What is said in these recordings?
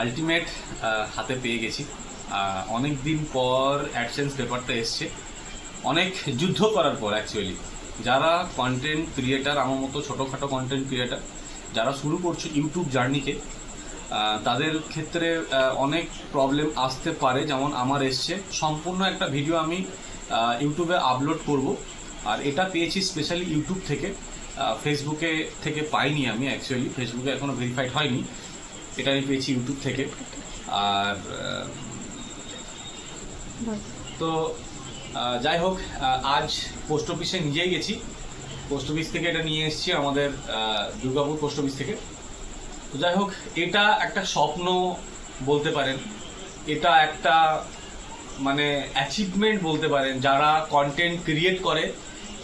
Ultimate হাতে পেয়ে গেছি। অনেক দিন পর অ্যাডসেন্স পেপারটা এসছে। অনেক যুদ্ধ করার পর অ্যাকচুয়ালি যারা কন্টেন্ট ক্রিয়েটার আমার মতো ছোটোখাটো কন্টেন্ট ক্রিয়েটার যারা শুরু করছে ইউটিউব জার্নিকে তাদের ক্ষেত্রে অনেক প্রবলেম আসতে পারে। যেমন আমার এসছে। সম্পূর্ণ একটা ভিডিও আমি ইউটিউবে আপলোড করব। আর এটা পেয়েছি স্পেশালি ইউটিউব থেকে। ফেসবুকে থেকে পাইনি আমি অ্যাকচুয়ালি ফেসবুকে এখনও ভেরিফাইড হয়নি। এটা আমি পেয়েছি ইউটিউব থেকে। আর তো যাই হোক আজ পোস্ট অফিসে নিজেই গেছি। পোস্ট অফিস থেকে এটা নিয়ে এসেছি আমাদের দুর্গাপুর পোস্ট অফিস থেকে। তো যাই হোক এটা একটা স্বপ্ন বলতে পারেন। এটা একটা মানে অ্যাচিভমেন্ট বলতে পারেন। যারা কন্টেন্ট ক্রিয়েট করে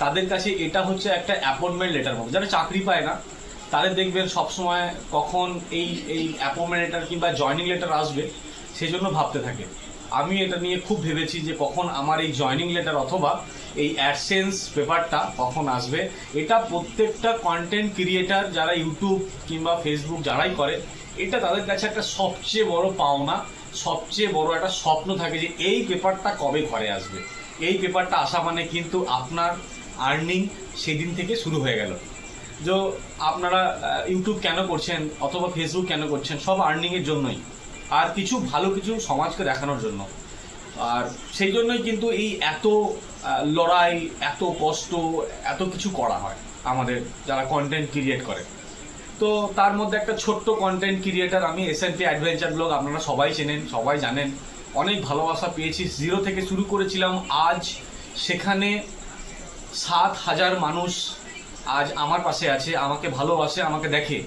তাদের কাছে এটা হচ্ছে একটা অ্যাপয়েন্টমেন্ট লেটার মতো যারা চাকরি পায় না, তাদের দেখবেন সবসময় কখন এই এই অ্যাপয়েন্টমেন্ট লেটার কিংবা জয়নিং লেটার আসবে সেই জন্য ভাবতে থাকে। আমি এটা নিয়ে খুব ভেবেছি যে কখন আমার এই জয়নিং লেটার অথবা এই অ্যাডসেন্স পেপারটা কখন আসবে। এটা প্রত্যেকটা কন্টেন্ট ক্রিয়েটার যারা ইউটিউব কিংবা ফেসবুক যারাই করে, এটা তাদের কাছে একটা সবচেয়ে বড় পাওনা, সবচেয়ে বড় একটা স্বপ্ন থাকে যে এই পেপারটা কবে ঘরে আসবে। এই পেপারটা আসা মানে কিন্তু আপনার আর্নিং সেদিন থেকে শুরু হয়ে গেল। যে আপনারা ইউটিউব কেন করছেন অথবা ফেসবুক কেন করছেন, সব আর্নিংয়ের জন্যই। আর কিছু ভালো কিছু সমাজকে দেখানোর জন্য। আর সেই জন্যই কিন্তু এই এত লড়াই, এত কষ্ট, এত কিছু করা হয় আমাদের যারা কন্টেন্ট ক্রিয়েট করে। তো তার মধ্যে একটা ছোট্ট কন্টেন্ট ক্রিয়েটার আমি S N P adventure vlog আপনারা সবাই চেনেন, সবাই জানেন। অনেক ভালোবাসা পেয়েছি। জিরো থেকে শুরু করেছিলাম। আজ সেখানে সাত হাজার মানুষ আজ আমার পাশে আছে, আমাকে ভালোবাসে, আমাকে দেখে।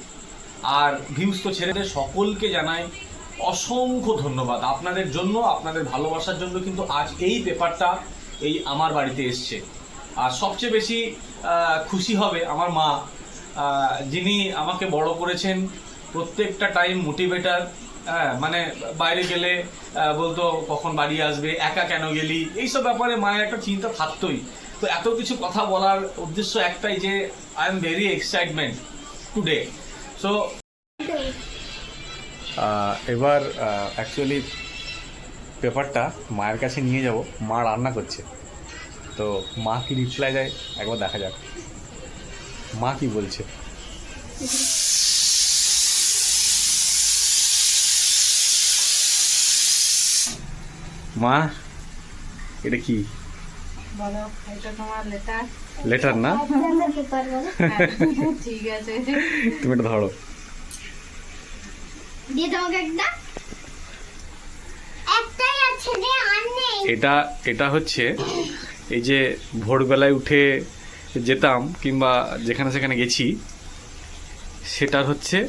আর ভিউজ তো ছেড়ে দিয়ে সকলকে জানাই অসংখ্য ধন্যবাদ। আপনাদের জন্য, আপনাদের ভালোবাসার জন্য কিন্তু আজ এই পেপারটা এই আমার বাড়িতে এসছে। আর সবচেয়ে বেশি খুশি হবে আমার মা যিনি আমাকে বড় করেছেন, প্রত্যেকটা টাইম মোটিভেটার হ্যাঁ মানে বাইরে গেলে বলতো কখন বাড়ি আসবে, একা কেন গেলি? এইসব ব্যাপারে মায়ের একটা চিন্তা থাকতোই। তো এত কিছু কথা বলার উদ্দেশ্য একটাই যে I am very excitement today so এবার অ্যাকচুয়ালি পেপারটা মায়ের কাছে নিয়ে যাব। মা রান্না করছে। তো মা কি রিপ্লাই দেয়? একবার দেখা যাক। মা কি বলছে? মা, এটা কি? বলো এটা তোমার লেটার লেটার না? ঠিক আছে। তুমি এটা ধরো। দিয়ে তোমাকে একটা। একটাই আছে রে আর নেই। এটা এটা হচ্ছে এই যে ভোরবেলায় উঠে যেতাম কিংবা যেখানে সেখানে গেছি সেটার হচ্ছে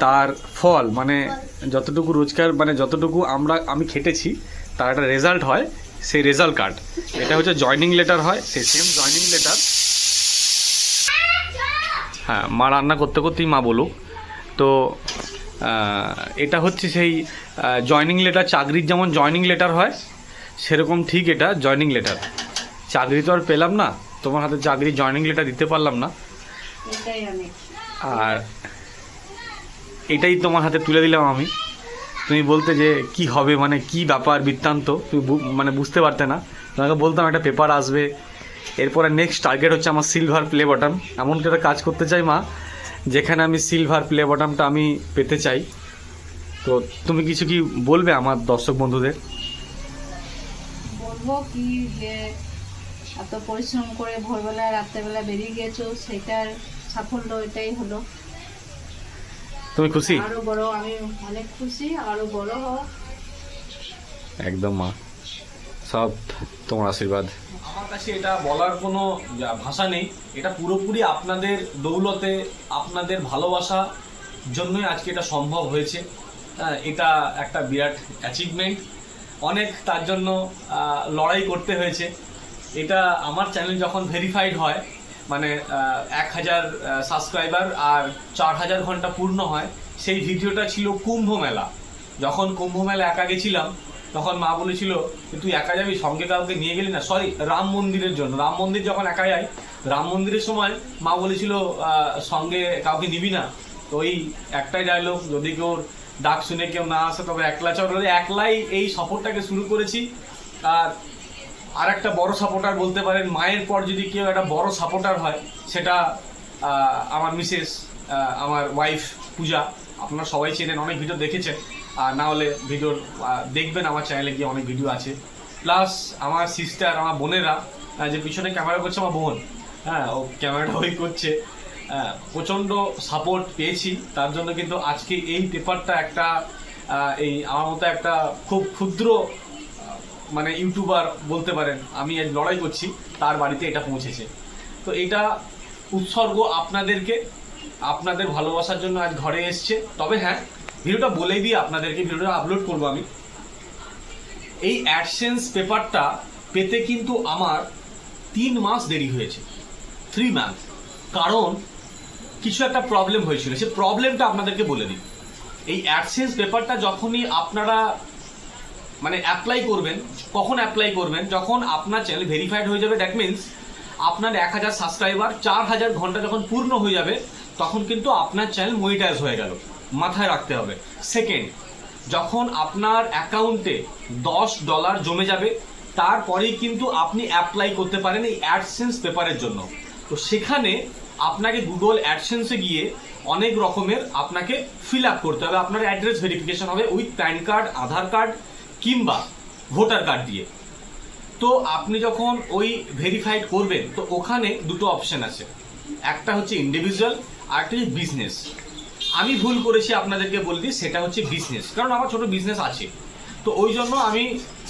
তার ফল। মানে যতটুকু রোজগার মানে যতটুকু আমরা আমি খেটেছি তার একটা রেজাল্ট হয়। সেই রেজাল্ট কার্ড এটা হচ্ছে জয়নিং লেটার হয় সেই সেম জয়নিং লেটার হ্যাঁ মা রান্না করতে করতেই মা বলুক। তো এটা হচ্ছে সেই জয়নিং লেটার চাকরির যেমন জয়নিং লেটার হয় সেরকম ঠিক এটা জয়নিং লেটার চাকরি তো আর পেলাম না তোমার হাতে চাকরি জয়নিং লেটার দিতে পারলাম না। আর এটাই তোমার হাতে তুলে দিলাম আমি। তুমি বলতে যে কি হবে মানে কি ব্যাপার, বৃত্তান্ত, তুমি মানে বুঝতে পারতে না। তোমাকে বলতাম একটা পেপার আসবে। এরপরে নেক্সট টার্গেট হচ্ছে আমার সিলভার প্লে বটম এমন একটা কাজ করতে চাই মা, যেখানে আমি সিলভার প্লে বটমটা আমি পেতে চাই। তো তুমি কিছু কি বলবে আমার দর্শক বন্ধুদের? বলব কি যে, এত পরিশ্রম করে ভোরবেলা, রাত্রেবেলা বেরিয়ে গেছো সেটার সাফল্য এটাই হলো। তুমি খুশি? আরও বড় আমি অনেক খুশি আরও বড় হও। একদম মা। সব তোমার আশীর্বাদ। আমার কাছে এটা বলার কোনো ভাষা নেই। এটা পুরোপুরি আপনাদের দৌলতে আপনাদের ভালোবাসা জন্যই আজকে এটা সম্ভব হয়েছে। হ্যাঁ, এটা একটা বিরাট অ্যাচিভমেন্ট অনেক তার জন্য লড়াই করতে হয়েছে। এটা আমার চ্যানেল যখন ভেরিফাইড হয় মানে এক হাজার সাবস্ক্রাইবার আর চার হাজার ঘণ্টা পূর্ণ হয়, সেই ভিডিওটা ছিল কুম্ভ মেলা। যখন কুম্ভ মেলা একা গেছিলাম তখন মা বলেছিল তুই একা যাবি? সঙ্গে কাউকে নিয়ে গেলি না? সরি রাম মন্দিরের জন্য। রাম মন্দির যখন একা যাই রাম মন্দিরের সময় মা বলেছিল সঙ্গে কাউকে নিবি না? তো ওই একটাই ডায়লগ যদি কেউ ডাক শুনে কেউ না আসে, তবে একলা চলে একলাই এই সফরটাকে শুরু করেছি। আর আর একটা বড় সাপোর্টার বলতে পারেন, মায়ের পর যদি কেউ একটা বড় সাপোর্টার হয়, সেটা আমার মিসেস আমার ওয়াইফ পূজা, আপনারা সবাই চেনেন, অনেক ভিডিও দেখেছেন। আর না হলে ভিডিও দেখবেন আমার চ্যানেলে গিয়ে অনেক ভিডিও আছে। প্লাস আমার সিস্টার আমার বোনেরা যে পিছনে ক্যামেরা করছে আমার বোন হ্যাঁ ও ক্যামেরাটা ওই করছে। প্রচণ্ড সাপোর্ট পেয়েছি। তার জন্য কিন্তু আজকে এই পেপারটা একটা এই আমার মতো একটা খুব ক্ষুদ্র মানে ইউটিউবার বলতে পারেন, আমি লড়াই করছি, তার বাড়িতে এটা পৌঁছেছে। তো এটা উৎসর্গ আপনাদেরকে, আপনাদের ভালোবাসার জন্য আজ ঘরে এসছে। তবে হ্যাঁ ভিডিওটা বলেই দিই আপনাদেরকে, ভিডিওটা আপলোড করব আমি। এই অ্যাডসেন্স পেপারটা পেতে কিন্তু আমার তিন মাস দেরি হয়েছে থ্রি মান্থ কারণ কিছু একটা প্রবলেম হয়েছিল। সে প্রবলেমটা আপনাদেরকে বলে দিই। এই অ্যাডসেন্স পেপারটা যখনই আপনারা মানে অ্যাপ্লাই করবেন, কখন অ্যাপ্লাই করবেন, যখন আপনার চ্যানেল ভেরিফাইড হয়ে যাবে দ্যাট মিন্স আপনার এক হাজার সাবস্ক্রাইবার চার হাজার ঘণ্টা যখন পূর্ণ হয়ে যাবে, তখন কিন্তু আপনার চ্যানেল মনিটাইজ হয়ে গেল, মাথায় রাখতে হবে। সেকেন্ড যখন আপনার অ্যাকাউন্টে দশ ডলার জমে যাবে, তারপরেই কিন্তু আপনি অ্যাপ্লাই করতে পারেন এই অ্যাডসেন্স পেপারের জন্য। তো সেখানে আপনাকে গুগল অ্যাডসেন্সে গিয়ে অনেক রকমের আপনাকে ফিল আপ করতে হবে। আপনার অ্যাড্রেস ভেরিফিকেশন হবে with PAN card Aadhaar card কিংবা ভোটার কার্ড দিয়ে। তো আপনি যখন ওই ভেরিফাইড করবেন, তো ওখানে দুটো অপশন আছে। একটা হচ্ছে ইন্ডিভিজুয়াল আর একটা হচ্ছে বিজনেস আমি ভুল করেছি আপনাদেরকে বলে দিই, সেটা হচ্ছে বিজনেস কারণ আমার ছোট বিজনেস আছে। তো ওই জন্য আমি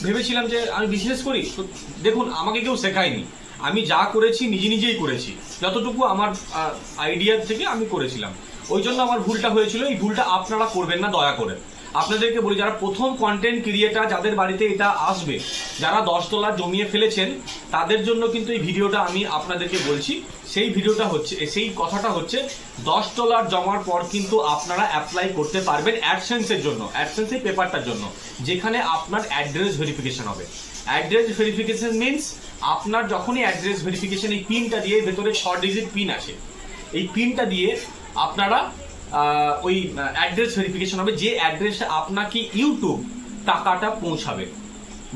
ভেবেছিলাম যে আমি বিজনেস করি। তো দেখুন, আমাকে কেউ শেখায়নি। আমি যা করেছি, নিজে নিজেই করেছি। যতটুকু আমার আইডিয়া থেকে আমি করেছিলাম। ওই জন্য আমার ভুলটা হয়েছিল। এই ভুলটা আপনারা করবেন না, দয়া করে। আপনাদেরকে বলি, যারা প্রথম কন্টেন্ট ক্রিয়েটার যাদের বাড়িতে এটা আসবে, যারা দশ ডলার জমিয়ে ফেলেছেন, তাদের জন্য কিন্তু এই ভিডিওটা আমি আপনাদেরকে বলছি। সেই ভিডিওটা হচ্ছে, সেই কথাটা হচ্ছে, দশ ডলার জমার পর কিন্তু আপনারা অ্যাপ্লাই করতে পারবেন অ্যাডসেন্সের জন্য অ্যাডসেন্স এই পেপারটার জন্য, যেখানে আপনার অ্যাড্রেস ভেরিফিকেশন হবে। অ্যাড্রেস ভেরিফিকেশন মিনস আপনার যখনই অ্যাড্রেস ভেরিফিকেশন এই পিনটা দিয়ে ভেতরে ছ ডিজিট পিন আছে এই পিনটা দিয়ে আপনারা ওই অ্যাড্রেস ভেরিফিকেশন হবে, যে অ্যাড্রেসে আপনাকে ইউটিউব টাকাটা পৌঁছাবে।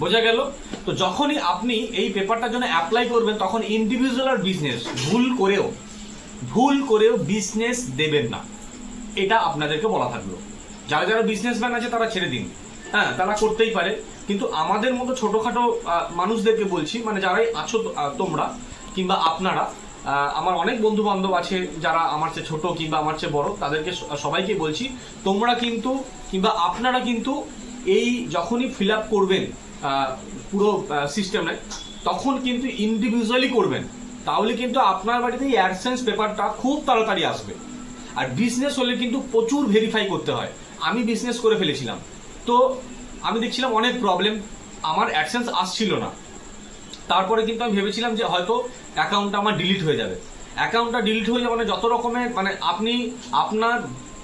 বোঝা গেল? তো যখনই আপনি এই পেপারটার জন্য অ্যাপ্লাই করবেন, তখন ইন্ডিভিজুয়াল আর বিজনেস ভুল করেও ভুল করেও বিজনেস দেবেন না। এটা আপনাদেরকে বলা থাকল। যারা যারা বিজনেসম্যান আছে, তারা ছেড়ে দিন। হ্যাঁ তারা করতেই পারে। কিন্তু আমাদের মতো ছোটোখাটো মানুষদেরকে বলছি মানে যারাই আছো তোমরা কিংবা আপনারা আমার অনেক বন্ধু বান্ধব আছে যারা আমার চেয়ে ছোট কিংবা আমার চেয়ে বড়, তাদেরকে সবাইকে বলছি, তোমরা কিন্তু কিংবা আপনারা কিন্তু এই যখনই ফিল আপ করবেন পুরো সিস্টেমে তখন কিন্তু ইন্ডিভিজুয়ালি করবেন। তাহলে কিন্তু আপনার বাড়িতে এই অ্যাডসেন্স পেপারটা খুব তাড়াতাড়ি আসবে। আর বিজনেস হলে কিন্তু প্রচুর ভেরিফাই করতে হয়। আমি বিজনেস করে ফেলেছিলাম। তো আমি দেখছিলাম অনেক প্রবলেম আমার অ্যাডসেন্স আসছিল না। তারপরে কিন্তু আমি ভেবেছিলাম যে হয়তো অ্যাকাউন্টটা আমার ডিলিট হয়ে যাবে। অ্যাকাউন্টটা ডিলিট হয়ে যাবে মানে যত রকমের মানে আপনি আপনার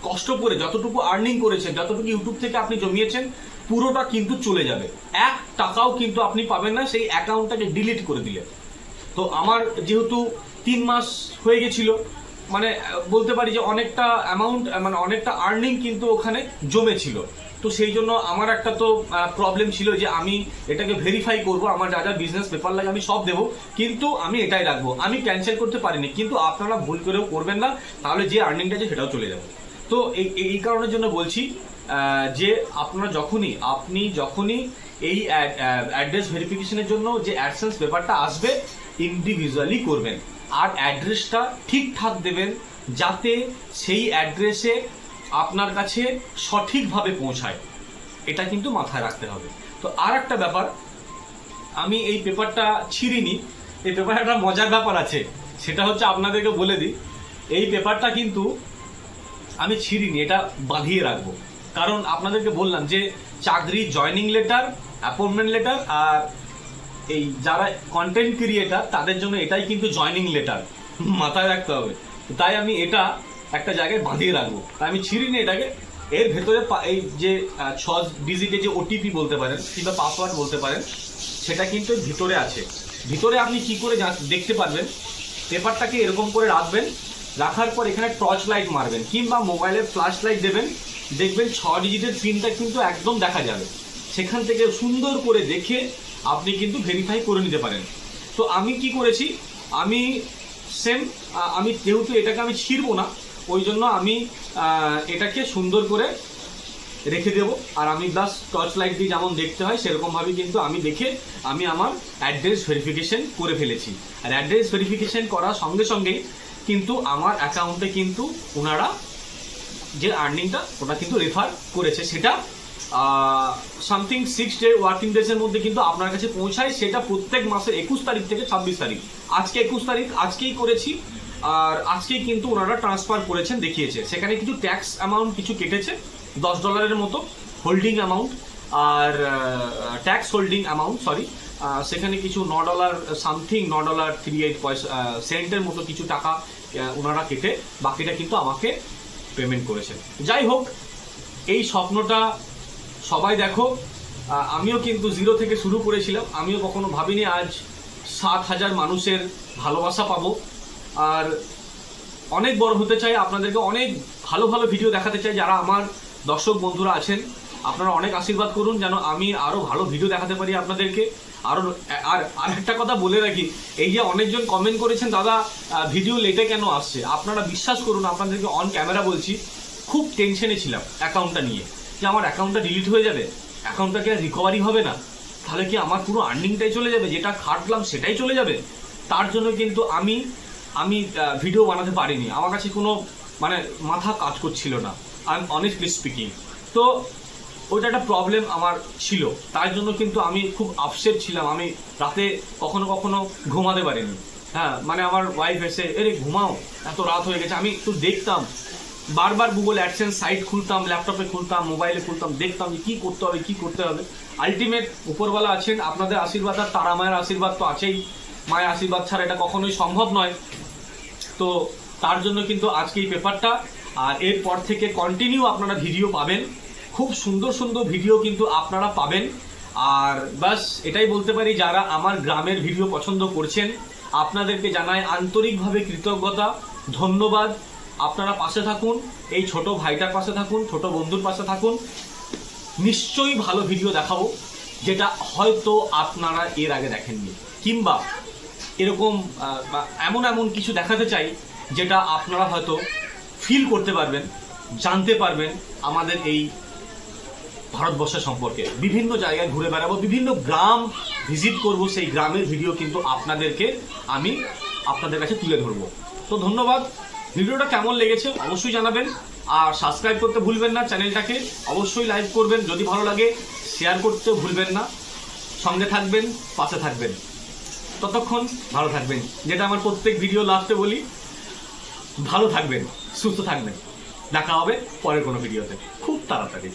কষ্ট করে যতটুকু আর্নিং করেছেন, যতটুকু ইউটিউব থেকে আপনি জমিয়েছেন, পুরোটা কিন্তু চলে যাবে। এক টাকাও কিন্তু আপনি পাবেন না সেই অ্যাকাউন্টটাকে ডিলিট করে দিলে তো আমার যেহেতু তিন মাস হয়ে গেছিল মানে বলতে পারি যে অনেকটা অ্যামাউন্ট মানে অনেকটা আর্নিং কিন্তু ওখানে জমেছিল। তো সেই জন্য আমার একটা তো প্রবলেম ছিল যে আমি এটাকে ভেরিফাই করব, আমার যা যা বিজনেস পেপার লাগে আমি সব দেবো। কিন্তু আমি এটাই রাখব। আমি ক্যান্সেল করতে পারিনি, কিন্তু আপনারা ভুল করেও করবেন না, তাহলে যে আর্নিংটা আছে সেটাও চলে যাবে। তো এই এই কারণের জন্য বলছি যে আপনারা যখনই, আপনি যখনই এই অ্যাড্রেস ভেরিফিকেশনের জন্য যে অ্যাডসেন্স পেপারটা আসবে ইন্ডিভিজুয়ালি করবেন। আর অ্যাড্রেসটা ঠিকঠাক দেবেন যাতে সেই অ্যাড্রেসে আপনার কাছে সঠিকভাবে পৌঁছায়। এটা কিন্তু মাথায় রাখতে হবে। তো আর একটা ব্যাপার, আমি এই পেপারটা ছিঁড়িনি। এই পেপারে একটা মজার ব্যাপার আছে, সেটা হচ্ছে আপনাদেরকে বলে দিই, এই পেপারটা কিন্তু আমি ছিঁড়িনি, এটা বাঁধিয়ে রাখব। কারণ আপনাদেরকে বললাম যে চাকরি জয়নিং লেটার অ্যাপয়েন্টমেন্ট লেটার আর এই যারা কন্টেন্ট ক্রিয়েটার তাদের জন্য এটাই কিন্তু জয়নিং লেটার মাথায় রাখতে হবে। তাই আমি এটা একটা জায়গায় বাঁধিয়ে রাখব। তাই আমি ছিঁড়িনি এটাকে। এর ভেতরে এই যে ছ ডিজিটে যে ওটিপি বলতে পারেন, কিংবা পাসওয়ার্ড বলতে পারেন, সেটা কিন্তু ভিতরে আছে। ভিতরে আপনি কি করে দেখতে পারবেন, পেপারটাকে এরকম করে রাখবেন, রাখার পর এখানে টর্চ লাইট মারবেন, কিংবা মোবাইলের ফ্ল্যাশ লাইট দেবেন, দেখবেন ছ ডিজিটের পিনটা কিন্তু একদম দেখা যাবে। সেখান থেকে সুন্দর করে দেখে আপনি কিন্তু ভেরিফাই করে নিতে পারেন। তো আমি কি করেছি? আমি সেম আমি যেহেতু এটাকে আমি ছিঁড়বো না, ওই জন্য আমি এটাকে সুন্দর করে রেখে দেবো। আর আমি প্লাস টর্চ লাইট দিয়ে যেমন দেখতে হয় সেরকমভাবে কিন্তু আমি দেখে আমি আমার অ্যাড্রেস ভেরিফিকেশন করে ফেলেছি। আর অ্যাড্রেস ভেরিফিকেশন করার সঙ্গে সঙ্গেই কিন্তু আমার অ্যাকাউন্টে কিন্তু ওনারা যে আর্নিংটা ওটা কিন্তু রেফার করেছে। সেটা সামথিং সিক্স ডে ওয়ার্কিং ডেজের মধ্যে কিন্তু আপনার কাছে পৌঁছায়, সেটা প্রত্যেক মাসের একুশ তারিখ থেকে ছাব্বিশ তারিখ। আজকে একুশ তারিখ, আজকেই করেছি। আর আজকেই কিন্তু ওনারা ট্রান্সফার করেছেন, দেখিয়েছে। সেখানে কিছু ট্যাক্স অ্যামাউন্ট কিছু কেটেছে, দশ ডলারের মতো হোল্ডিং অ্যামাউন্ট আর ট্যাক্স হোল্ডিং অ্যামাউন্ট সরি সেখানে কিছু ন ডলার সামথিং ন ডলার থ্রি এইট পয়সা সেন্টের মতো কিছু টাকা ওনারা কেটে, বাকিটা কিন্তু আমাকে পেমেন্ট করেছেন। যাই হোক, এই স্বপ্নটা সবাই দেখো আমিও কিন্তু জিরো থেকে শুরু করেছিলাম। আমিও কখনো ভাবিনি আজ সাত হাজার মানুষের ভালোবাসা পাবো। আর অনেক বড় হতে চাই, আপনাদেরকে অনেক ভালো ভালো ভিডিও দেখাতে চাই, যারা আমার দর্শক বন্ধুরা আছেন। আপনারা অনেক আশীর্বাদ করুন, যেন আমি আরও ভালো ভিডিও দেখাতে পারি আপনাদেরকে। আরও আর আর একটা কথা বলে রাখি, এই যে অনেকজন কমেন্ট করেছেন, দাদা ভিডিও লেটে কেন আসছে? আপনারা বিশ্বাস করুন, আপনাদেরকে অন ক্যামেরা বলছি, খুব টেনশনে ছিলাম অ্যাকাউন্টটা নিয়ে। যে আমার অ্যাকাউন্টটা ডিলিট হয়ে যাবে অ্যাকাউন্টটা কি আর রিকভারি হবে না? তাহলে কি আমার পুরো আর্নিংটাই চলে যাবে? যেটা খাটলাম সেটাই চলে যাবে? তার জন্য কিন্তু আমি আমি ভিডিও বানাতে পারিনি। আমার কাছে কোনো মানে মাথা কাজ করছিল না। আই এম অনেস্টলি স্পিকিং তো ওইটা একটা প্রবলেম আমার ছিল। তার জন্য কিন্তু আমি খুব আপসেট ছিলাম। আমি রাতে কখনো কখনো ঘুমাতে পারিনি। হ্যাঁ মানে আমার ওয়াইফ এসে, এরে, ঘুমাও। এত রাত হয়ে গেছে। আমি একটু দেখতাম। বারবার গুগল অ্যাডসেন্স সাইট খুলতাম ল্যাপটপে খুলতাম মোবাইলে খুলতাম, দেখতাম যে কী করতে হবে, কী করতে হবে। আলটিমেট উপরওয়ালা আছেন, আপনাদের আশীর্বাদ আর তারা মায়ের আশীর্বাদ তো আছেই। মায়ের আশীর্বাদ ছাড়া এটা কখনোই সম্ভব নয়। তো তার জন্য কিন্তু আজকে এই পেপারটা, আর এরপর থেকে কন্টিনিউ আপনারা ভিডিও পাবেন। খুব সুন্দর সুন্দর ভিডিও কিন্তু আপনারা পাবেন। আর বাস এটাই বলতে পারি, যারা আমার গ্রামের ভিডিও পছন্দ করছেন, আপনাদেরকে জানায় আন্তরিকভাবে কৃতজ্ঞতা, ধন্যবাদ। আপনারা পাশে থাকুন, এই ছোট ভাইটার পাশে থাকুন, ছোট বন্ধুর পাশে থাকুন। নিশ্চয়ই ভালো ভিডিও দেখাবো, যেটা হয়তো আপনারা এর আগে দেখেননি। কিংবা এরকম এমন এমন কিছু দেখাতে চাই, যেটা আপনারা হয়তো ফিল করতে পারবেন, জানতে পারবেন আমাদের এই ভারতবর্ষ সম্পর্কে। বিভিন্ন জায়গায় ঘুরে বেড়াবো, বিভিন্ন গ্রাম ভিজিট করব, সেই গ্রামের ভিডিও কিন্তু আপনাদেরকে আমি আপনাদের কাছে তুলে ধরবো। তো ধন্যবাদ ভিডিওটা কেমন লেগেছে অবশ্যই জানাবেন। আর সাবস্ক্রাইব করতে ভুলবেন না, চ্যানেলটাকে অবশ্যই লাইক করবেন। যদি ভালো লাগে শেয়ার করতেও ভুলবেন না। সঙ্গে থাকবেন, পাশে থাকবেন। ততক্ষণ ভালো থাকবেন। যেটা আমার প্রত্যেক ভিডিও লাস্টে বলি, ভালো থাকবেন, সুস্থ থাকবেন। দেখা হবে পরের কোনো ভিডিওতে খুব তাড়াতাড়ি।